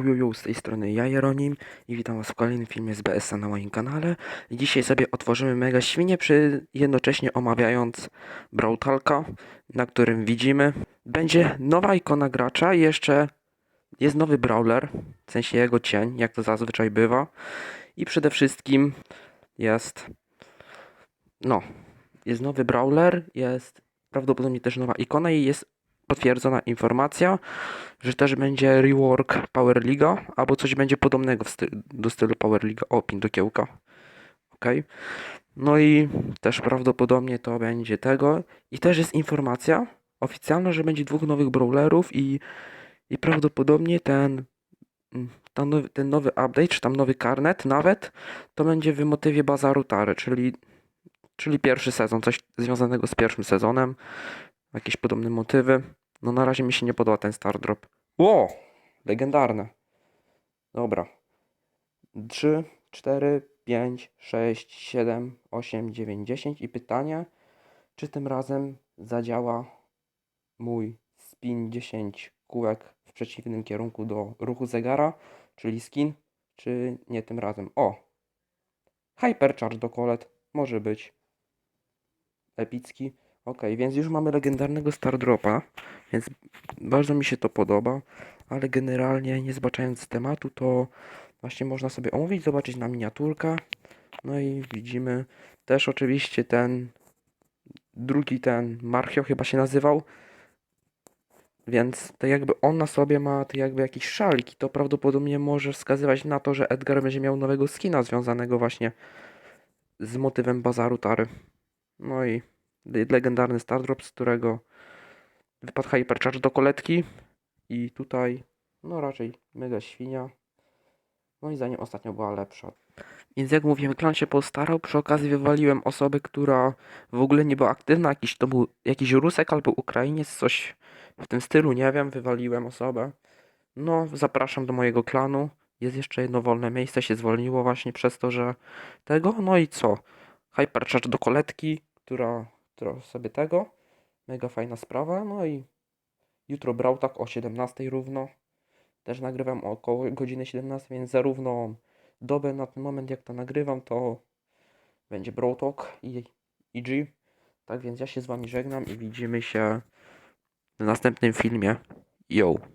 Yo, z tej strony ja, Jeronim i witam was w kolejnym filmie z BS-a na moim kanale. Dzisiaj sobie otworzymy mega świnie, przy jednocześnie omawiając Brawl Talka, na którym widzimy. Będzie nowa ikona gracza i jeszcze jest nowy Brawler, w sensie jego cień, jak to zazwyczaj bywa. I przede wszystkim jest, no, jest nowy Brawler, jest prawdopodobnie też nowa ikona i jest potwierdzona informacja, że też będzie rework Power Liga, albo coś będzie podobnego do stylu Power Liga. O, pin do kiełka. Ok. No i też prawdopodobnie to będzie tego. I też jest informacja oficjalna, że będzie dwóch nowych brawlerów i, i prawdopodobnie ten, mm, ta nowy, ten nowy update, czy tam nowy karnet nawet, to będzie w motywie Bazaru Tary, czyli, czyli pierwszy sezon, coś związanego z pierwszym sezonem, jakieś podobne motywy. No na razie mi się nie podoba ten Star Drop. Ło! Legendarne. Dobra. 3, 4, 5, 6, 7, 8, 9, 10 i pytanie, czy tym razem zadziała mój spin 10 kółek w przeciwnym kierunku do ruchu zegara, czyli skin, czy nie tym razem. O! Hypercharge do kolet. Może być. Epicki. Ok, więc już mamy legendarnego Stardropa, więc bardzo mi się to podoba, ale generalnie nie zbaczając tematu, to właśnie można sobie omówić, zobaczyć na miniaturkę. No i widzimy też oczywiście ten drugi ten Marchio chyba się nazywał. Więc to jakby on na sobie ma to jakby jakiś szalik i to prawdopodobnie może wskazywać na to, że Edgar będzie miał nowego skina związanego właśnie z motywem bazaru Tary. No i legendarny Stardrop, z którego wypadł Hypercharge do koletki i tutaj no raczej mega świnia. No i zanim ostatnio była lepsza. Więc jak mówiłem, klan się postarał. Przy okazji wywaliłem osobę, która w ogóle nie była aktywna. Jakiś to był jakiś Rusek albo Ukrainiec, coś w tym stylu, nie wiem. Wywaliłem osobę. No, zapraszam do mojego klanu. Jest jeszcze jedno wolne miejsce, się zwolniło właśnie przez to, że tego. No i co? Hypercharge do koletki, która, która sobie tego. Mega fajna sprawa. No i jutro brał tak o 17 równo. Też nagrywam około godziny 17, więc zarówno dobę na ten moment, jak to nagrywam, to będzie Brawl Talk i EG. Tak więc ja się z wami żegnam i widzimy się w następnym filmie. Yo!